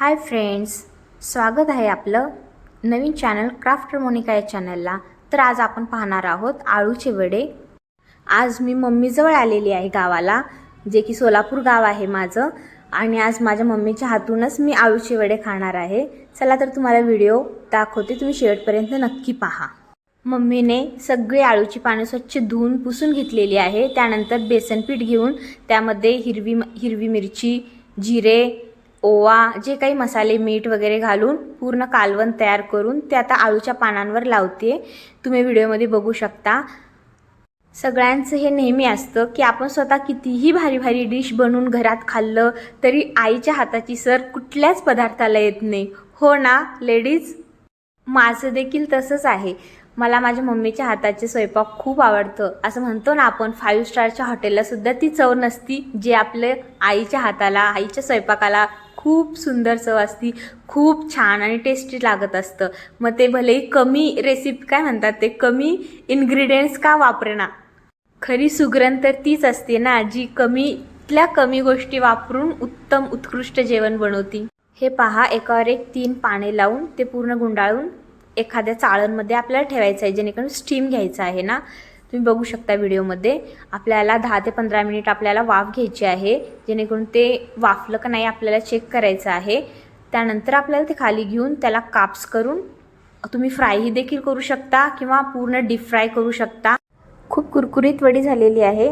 Hi friends स्वागत आहे आपलं नवीन चॅनल क्राफ्ट मोनिका या चॅनलला. तर आज आपण पाहणार आहोत आळूचे वडे. आज मी मम्मीजवळ आलेली आहे गावाला जे की सोलापूर गाव आहे माझं. आणि आज माझ्या मम्मीच्या हातूनच मी आळूचे वडे खाणार आहे. चला तर तुम्हाला व्हिडिओ दाखवते तुम्ही शेवटपर्यंत नक्की पहा. मम्मीने सगळी आळूची पानं स्वच्छ धुवून पुसून घेतलेली आहे. त्यानंतर बेसनपीठ घेऊन त्यामध्ये हिरवी हिरवी मिरची जिरे ओवा जे काही मसाले मीठ वगैरे घालून पूर्ण कालवण तयार करून ते आता आळूच्या पानांवर लावते तुम्ही व्हिडिओमध्ये बघू शकता. सगळ्यांचं हे नेहमी असतं की आपण स्वतः कितीही भारी भारी डिश बनवून घरात खाल्लं तरी आईच्या हाताची सर कुठल्याच पदार्थाला येत नाही. हो ना लेडीज? माझं देखील तसंच आहे. मला माझ्या मम्मीच्या हाताचे स्वयंपाक खूप आवडतं. असं म्हणतो ना आपण फाईव्ह स्टारच्या हॉटेलला सुद्धा ती चव नसती जे आपले आईच्या हाताला आईच्या स्वयंपाकाला खूप सुंदर चव असती खूप छान आणि टेस्टी लागत असतं. मग ते भलेही कमी रेसिपी काय म्हणतात ते कमी इन्ग्रेडियंट्स का वापरेना. खरी सुगरण तर तीच असते ना जी कमीतल्या कमी गोष्टी वापरून उत्तम उत्कृष्ट जेवण बनवती. हे पहा एकावर एक तीन पाने लावून ते पूर्ण गुंडाळून एखाद्या चाळणमध्ये आपल्याला ठेवायचं आहे जेणेकरून स्टीम घ्यायचं आहे ना? तुम्ही बघू शकता व्हिडिओमध्ये. आपल्याला दहा ते पंधरा मिनिट आपल्याला वाफ घ्यायची आहे जेणेकरून ते वाफलं का नाही आपल्याला चेक करायचं आहे. त्यानंतर आपल्याला ते खाली घेऊन त्याला काप्स करून तुम्ही फ्रायही देखील करू शकता किंवा पूर्ण डीप फ्राय करू शकता. खूप कुरकुरीत वडी झालेली आहे.